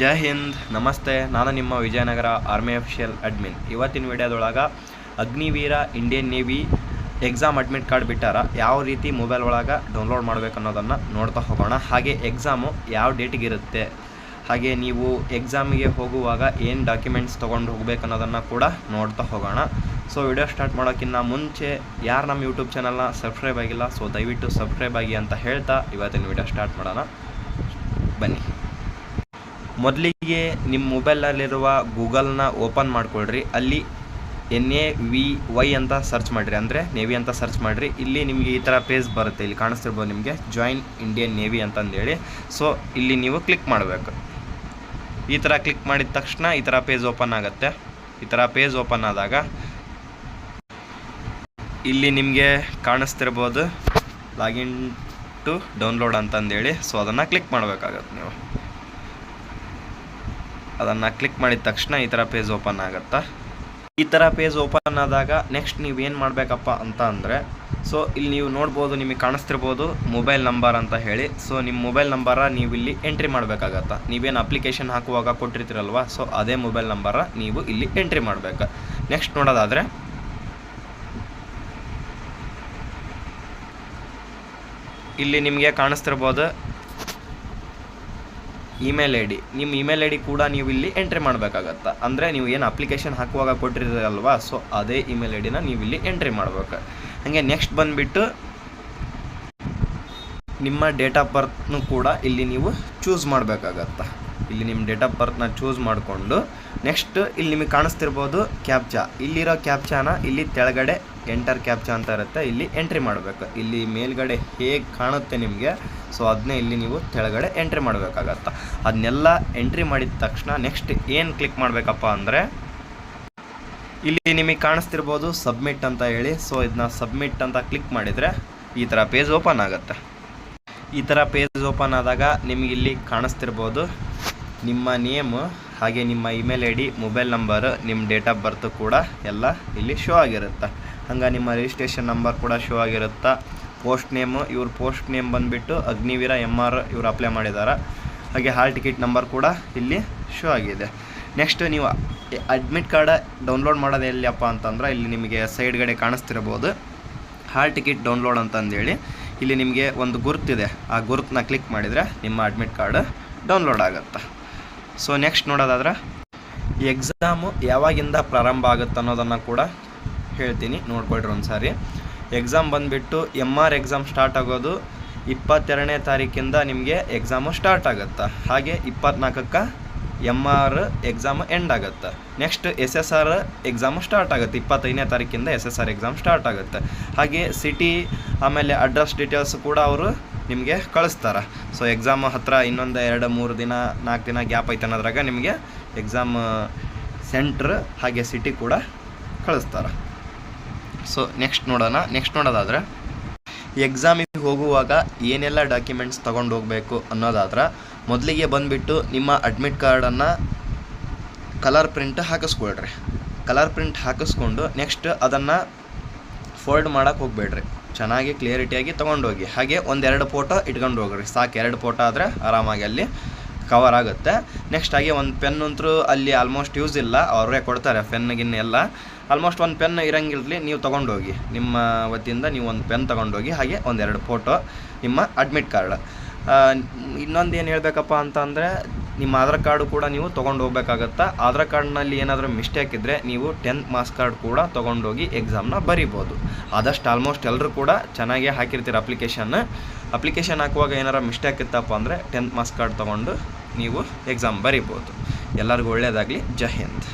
ಜೈ ಹಿಂದ್, ನಮಸ್ತೆ. ನಾನು ನಿಮ್ಮ ವಿಜಯನಗರ ಆರ್ಮಿ ಅಫಿಷಿಯಲ್ ಅಡ್ಮಿನ್ ಇವತ್ತಿನ ವಿಡಿಯೋದೊಳಗೆ Agniveer Indian navy exam admit card ಬಿಟ್ಟಾರ. ಯಾವ ರೀತಿ ಮೊಬೈಲ್ ಒಳಗೆ ಡೌನ್ಲೋಡ್ ಮಾಡಬೇಕು ಅನ್ನೋದನ್ನು ನೋಡ್ತಾ ಹೋಗೋಣ. ಹಾಗೆ ಎಕ್ಸಾಮು ಯಾವ ಡೇಟಿಗೆ ಇರುತ್ತೆ. ಹಾಗೆ ನೀವು ಎಕ್ಸಾಮಿಗೆ ಹೋಗುವಾಗ ಏನು ಡಾಕ್ಯುಮೆಂಟ್ಸ್ ತೊಗೊಂಡು ಹೋಗ್ಬೇಕು ಅನ್ನೋದನ್ನು ಕೂಡ ನೋಡ್ತಾ ಹೋಗೋಣ. ಸೊ ವಿಡಿಯೋ ಸ್ಟಾರ್ಟ್ ಮಾಡೋಕ್ಕಿಂತ ಮುಂಚೆ ಯಾರು ನಮ್ಮ ಯೂಟ್ಯೂಬ್ ಚಾನಲ್ನ ಸಬ್ಸ್ಕ್ರೈಬ್ ಆಗಿಲ್ಲ ಸೊ ದಯವಿಟ್ಟು ಸಬ್ಸ್ಕ್ರೈಬ್ ಆಗಿ ಅಂತ ಹೇಳ್ತಾ ಇವತ್ತಿನ ವಿಡಿಯೋ ಸ್ಟಾರ್ಟ್ ಮಾಡೋಣ. ಬನ್ನಿ. ಮೊದಲಿಗೆ ನಿಮ್ಮ ಮೊಬೈಲಲ್ಲಿರುವ ಗೂಗಲ್ನ ಓಪನ್ ಮಾಡ್ಕೊಳ್ರಿ. ಅಲ್ಲಿ ಎನ್ ಎ ವಿ ವೈ ಅಂತ ಸರ್ಚ್ ಮಾಡಿರಿ. ಅಂದರೆ ನೇವಿ ಅಂತ ಸರ್ಚ್ ಮಾಡಿರಿ. ಇಲ್ಲಿ ನಿಮಗೆ ಈ ಥರ ಪೇಜ್ ಬರುತ್ತೆ. ಇಲ್ಲಿ ಕಾಣಿಸ್ತಿರ್ಬೋದು ನಿಮಗೆ ಜಾಯಿನ್ ಇಂಡಿಯನ್ ನೇವಿ ಅಂತಂದೇಳಿ. ಸೊ ಇಲ್ಲಿ ನೀವು ಕ್ಲಿಕ್ ಮಾಡಬೇಕು. ಈ ಥರ ಕ್ಲಿಕ್ ಮಾಡಿದ ತಕ್ಷಣ ಈ ಥರ ಪೇಜ್ ಓಪನ್ ಆಗುತ್ತೆ. ಈ ಥರ ಪೇಜ್ ಓಪನ್ ಆದಾಗ ಇಲ್ಲಿ ನಿಮಗೆ ಕಾಣಿಸ್ತಿರ್ಬೋದು. ಲಾಗಿನ್ ಟು ಡೌನ್ಲೋಡ್ ಅಂತಂದೇಳಿ. ಸೊ ಅದನ್ನು ಕ್ಲಿಕ್ ಮಾಡಬೇಕಾಗತ್ತೆ ನೀವು. ಅದನ್ನು ಕ್ಲಿಕ್ ಮಾಡಿದ ತಕ್ಷಣ ಈ ಥರ ಪೇಜ್ ಓಪನ್ ಆಗುತ್ತಾ? ಈ ಥರ ಪೇಜ್ ಓಪನ್ ಆದಾಗ ನೆಕ್ಸ್ಟ್ ನೀವು ಏನು ಮಾಡಬೇಕಪ್ಪ ಅಂತ ಅಂದರೆ ಸೊ ಇಲ್ಲಿ ನೀವು ನೋಡ್ಬೋದು, ನಿಮಗೆ ಕಾಣಿಸ್ತಿರ್ಬೋದು ಮೊಬೈಲ್ ನಂಬರ್ ಅಂತ ಹೇಳಿ. ಸೊ ನಿಮ್ಮ ಮೊಬೈಲ್ ನಂಬರ ನೀವು ಇಲ್ಲಿ ಎಂಟ್ರಿ ಮಾಡಬೇಕಾಗತ್ತ? ನೀವೇನು ಅಪ್ಲಿಕೇಶನ್ ಹಾಕುವಾಗ ಕೊಟ್ಟಿರ್ತೀರಲ್ವ? ಸೊ ಅದೇ ಮೊಬೈಲ್ ನಂಬರ ನೀವು ಇಲ್ಲಿ ಎಂಟ್ರಿ ಮಾಡಬೇಕು. ನೆಕ್ಸ್ಟ್ ನೋಡೋದಾದರೆ, ಇಲ್ಲಿ ನಿಮಗೆ ಕಾಣಿಸ್ತಿರ್ಬೋದು ಇಮೇಲ್ ಐ ಡಿ ನಿಮ್ಮ ಇಮೇಲ್ ಐ ಡಿ ಕೂಡ ನೀವು ಇಲ್ಲಿ ಎಂಟ್ರಿ ಮಾಡಬೇಕಾಗತ್ತೆ. ಅಂದರೆ ನೀವು ಏನು ಅಪ್ಲಿಕೇಶನ್ ಹಾಕುವಾಗ ಕೊಟ್ಟಿರಲ್ವಾ ಸೊ ಅದೇ ಇಮೇಲ್ ಐ ಡಿನ ನೀವು ಇಲ್ಲಿ ಎಂಟ್ರಿ ಮಾಡ್ಬೇಕು. ಹಾಗೆ ನೆಕ್ಸ್ಟ್ ಬಂದುಬಿಟ್ಟು ನಿಮ್ಮ ಡೇಟ್ ಆಫ್ ಬರ್ತ್ನು ಕೂಡ ಇಲ್ಲಿ ನೀವು ಚೂಸ್ ಮಾಡಬೇಕಾಗತ್ತೆ. ಇಲ್ಲಿ ನಿಮ್ಮ ಡೇಟ್ ಆಫ್ ಬರ್ತ್ನ ಚೂಸ್ ಮಾಡಿಕೊಂಡು ನೆಕ್ಸ್ಟ್ ಇಲ್ಲಿ ನಿಮಗೆ ಕಾಣಿಸ್ತಿರ್ಬೋದು ಕ್ಯಾಪ್ಚಾ ಇಲ್ಲಿರೋ ಕ್ಯಾಪ್ಚಾನ ಇಲ್ಲಿ ತೆಳಗಡೆ ಎಂಟರ್ ಕ್ಯಾಪ್ಚಾ ಅಂತ ಇರುತ್ತೆ, ಇಲ್ಲಿ ಎಂಟ್ರಿ ಮಾಡಬೇಕು. ಇಲ್ಲಿ ಮೇಲ್ಗಡೆ ಹೇಗೆ ಕಾಣುತ್ತೆ ನಿಮಗೆ, ಸೊ ಅದನ್ನೇ ಇಲ್ಲಿ ನೀವು ಕೆಳಗಡೆ ಎಂಟ್ರಿ ಮಾಡಬೇಕಾಗತ್ತೆ. ಅದನ್ನೆಲ್ಲ ಎಂಟ್ರಿ ಮಾಡಿದ ತಕ್ಷಣ ನೆಕ್ಸ್ಟ್ ಏನು ಕ್ಲಿಕ್ ಮಾಡಬೇಕಪ್ಪ ಅಂದರೆ, ಇಲ್ಲಿ ನಿಮಗೆ ಕಾಣಿಸ್ತಿರ್ಬೋದು ಸಬ್ಮಿಟ್ ಅಂತ ಹೇಳಿ. ಸೊ ಇದನ್ನ ಸಬ್ಮಿಟ್ ಅಂತ ಕ್ಲಿಕ್ ಮಾಡಿದರೆ ಈ ಥರ ಪೇಜ್ ಓಪನ್ ಆಗುತ್ತೆ. ಈ ಥರ ಪೇಜ್ ಓಪನ್ ಆದಾಗ ನಿಮಗೆ ಇಲ್ಲಿ ಕಾಣಿಸ್ತಿರ್ಬೋದು ನಿಮ್ಮ ನೇಮ್, ಹಾಗೆ ನಿಮ್ಮ email I D, mobile number ನಿಮ್ಮ ಡೇಟ್ ಆಫ್ ಬರ್ತು ಕೂಡ ಎಲ್ಲ ಇಲ್ಲಿ ಶೋ ಆಗಿರುತ್ತೆ. ಹಂಗೆ ನಿಮ್ಮ ರಿಜಿಸ್ಟ್ರೇಷನ್ ನಂಬರ್ ಕೂಡ ಶೋ ಆಗಿರುತ್ತೆ. ಪೋಸ್ಟ್ ನೇಮು ಇವ್ರ ಪೋಸ್ಟ್ ನೇಮ್ ಬಂದುಬಿಟ್ಟು ಅಗ್ನಿವೀರ ಎಂ ಆರ್ ಇವ್ರು ಅಪ್ಲೈ ಮಾಡಿದ್ದಾರೆ ಹಾಗೆ ಹಾಲ್ ಟಿಕೆಟ್ ನಂಬರ್ ಕೂಡ ಇಲ್ಲಿ ಶೋ ಆಗಿದೆ. ನೆಕ್ಸ್ಟ್ ನೀವು ಅಡ್ಮಿಟ್ ಕಾರ್ಡ್ ಡೌನ್ಲೋಡ್ ಮಾಡೋದು ಎಲ್ಲಿಯಪ್ಪ ಅಂತಂದ್ರೆ ಇಲ್ಲಿ ನಿಮಗೆ ಸೈಡ್ಗಡೆ ಕಾಣಿಸ್ತಿರ್ಬೋದು. ಹಾಲ್ ಟಿಕೆಟ್ ಡೌನ್ಲೋಡ್ ಅಂತಂದೇಳಿ ಇಲ್ಲಿ ನಿಮಗೆ ಒಂದು ಗುರುತಿದೆ ಆ ಗುರುತನ್ನ ಕ್ಲಿಕ್ ಮಾಡಿದರೆ ನಿಮ್ಮ ಅಡ್ಮಿಟ್ ಕಾರ್ಡ್ ಡೌನ್ಲೋಡ್ ಆಗುತ್ತೆ. ಸೊ ನೆಕ್ಸ್ಟ್ ನೋಡೋದಾದ್ರೆ ಎಕ್ಸಾಮು ಯಾವಾಗಿಂದ ಪ್ರಾರಂಭ ಆಗುತ್ತೆ ಅನ್ನೋದನ್ನು ಕೂಡ ಹೇಳ್ತೀನಿ, ನೋಡ್ಕೊಳ್ರಿ ಒಂದು ಸಾರಿ ಎಕ್ಸಾಮ್ ಬಂದುಬಿಟ್ಟು ಎಂ ಆರ್ ಎಕ್ಸಾಮ್ ಸ್ಟಾರ್ಟ್ ಆಗೋದು ಇಪ್ಪತ್ತೆರಡನೇ ತಾರೀಕಿಂದ ನಿಮಗೆ ಎಕ್ಸಾಮು ಸ್ಟಾರ್ಟ್ ಆಗುತ್ತೆ? ಹಾಗೆ ಇಪ್ಪತ್ನಾಲ್ಕಕ್ಕೆ ಎಂ ಆರ್ ಎಕ್ಸಾಮ್ ಎಂಡ್ ಆಗುತ್ತೆ? Next S S R exam start ಆಗುತ್ತೆ, ಇಪ್ಪತ್ತೈದನೇ ತಾರೀಕಿಂದ S S R exam start ಆಗುತ್ತೆ. ಹಾಗೆ ಸಿಟಿ ಆಮೇಲೆ ಅಡ್ರೆಸ್ ಡೀಟೇಲ್ಸ್ ಕೂಡ ಅವರು ನಿಮಗೆ ಕಳಿಸ್ತಾರೆ. ಸೊ ಎಕ್ಸಾಮ್ ಹತ್ತಿರ ಇನ್ನೊಂದು ಎರಡು, ಮೂರು ದಿನ, ನಾಲ್ಕು ದಿನ ಗ್ಯಾಪ್ ಐತೆ ಅನ್ನೋದ್ರಾಗ ನಿಮಗೆ ಎಕ್ಸಾಮ್ ಸೆಂಟ್ರ್ ಹಾಗೆ ಸಿಟಿ ಕೂಡ ಕಳಿಸ್ತಾರೆ. ಸೊ ನೆಕ್ಸ್ಟ್ ನೋಡೋಣ. ನೆಕ್ಸ್ಟ್ ನೋಡೋದಾದ್ರೆ ಎಕ್ಸಾಮಿಗೆ ಹೋಗುವಾಗ ಏನೆಲ್ಲ ಡಾಕ್ಯುಮೆಂಟ್ಸ್ ತೊಗೊಂಡು ಹೋಗಬೇಕು ಅನ್ನೋದಾದ್ರೆ, ಮೊದಲಿಗೆ ಬಂದುಬಿಟ್ಟು ನಿಮ್ಮ ಅಡ್ಮಿಟ್ ಕಾರ್ಡನ್ನು ಕಲರ್ ಪ್ರಿಂಟ್ ಹಾಕಿಸ್ಕೊಳ್ರಿ. ಕಲರ್ ಪ್ರಿಂಟ್ ಹಾಕಿಸ್ಕೊಂಡು ನೆಕ್ಸ್ಟ್ ಅದನ್ನು ಫೋಲ್ಡ್ ಮಾಡೋಕ್ಕೆ ಹೋಗಬೇಡ್ರಿ. ಚೆನ್ನಾಗಿ ಕ್ಲಿಯರಿಟಿಯಾಗಿ ತೊಗೊಂಡೋಗಿ. ಹಾಗೆ ಒಂದೆರಡು ಫೋಟೋ ಇಟ್ಕೊಂಡು ಹೋಗ್ರಿ ಸಾಕು, ಎರಡು ಫೋಟೋ ಆದರೆ ಆರಾಮಾಗಿ ಅಲ್ಲಿ ಕವರ್ ಆಗುತ್ತೆ. ನೆಕ್ಸ್ಟ್ ಹಾಗೆ ಒಂದು ಪೆನ್ ಅಂತೂ ಅಲ್ಲಿ ಆಲ್ಮೋಸ್ಟ್ ಯೂಸ್ ಇಲ್ಲ. ಅವರೇ ಕೊಡ್ತಾರೆ ಪೆನ್ ಗಿನ್ ಎಲ್ಲ ಆಲ್ಮೋಸ್ಟ್ ಒಂದು ಪೆನ್ ಇರಂಗಿರಲಿ ನೀವು ತೊಗೊಂಡೋಗಿ. ನಿಮ್ಮ ವತಿಯಿಂದ ನೀವು ಒಂದು ಪೆನ್ ತೊಗೊಂಡೋಗಿ, ಹಾಗೆ ಒಂದೆರಡು ಫೋಟೋ ನಿಮ್ಮ ಅಡ್ಮಿಟ್ ಕಾರ್ಡ್ ಇನ್ನೊಂದು ಏನು ಹೇಳಬೇಕಪ್ಪ ಅಂತ ಅಂದರೆ ನಿಮ್ಮ ಆಧಾರ್ ಕಾರ್ಡು ಕೂಡ ನೀವು ತೊಗೊಂಡು ಹೋಗ್ಬೇಕಾಗತ್ತೆ? ಆಧಾರ್ ಕಾರ್ಡ್ನಲ್ಲಿ ಏನಾದರೂ ಮಿಸ್ಟೇಕ್ ಇದ್ದರೆ ನೀವು ಟೆಂತ್ ಮಾರ್ಕ್ಸ್ ಕಾರ್ಡ್ ಕೂಡ ತೊಗೊಂಡೋಗಿ ಎಕ್ಸಾಮ್ನ ಬರಿಬೋದು. ಆದಷ್ಟು ಆಲ್ಮೋಸ್ಟ್ ಎಲ್ಲರೂ ಕೂಡ ಚೆನ್ನಾಗೇ ಹಾಕಿರ್ತೀರ ಅಪ್ಲಿಕೇಶನ್ ಅಪ್ಲಿಕೇಶನ್ ಹಾಕುವಾಗ ಏನಾರ ಮಿಸ್ಟೇಕ್ ಇತ್ತಪ್ಪ ಅಂದರೆ ಟೆಂತ್ ಮಾರ್ಕ್ಸ್ ಕಾರ್ಡ್ ತೊಗೊಂಡು ನೀವು ಎಕ್ಸಾಮ್ ಬರಿಬೋದು. ಎಲ್ಲರಿಗೂ ಒಳ್ಳೆಯದಾಗಲಿ ಜೈ ಹಿಂದ್.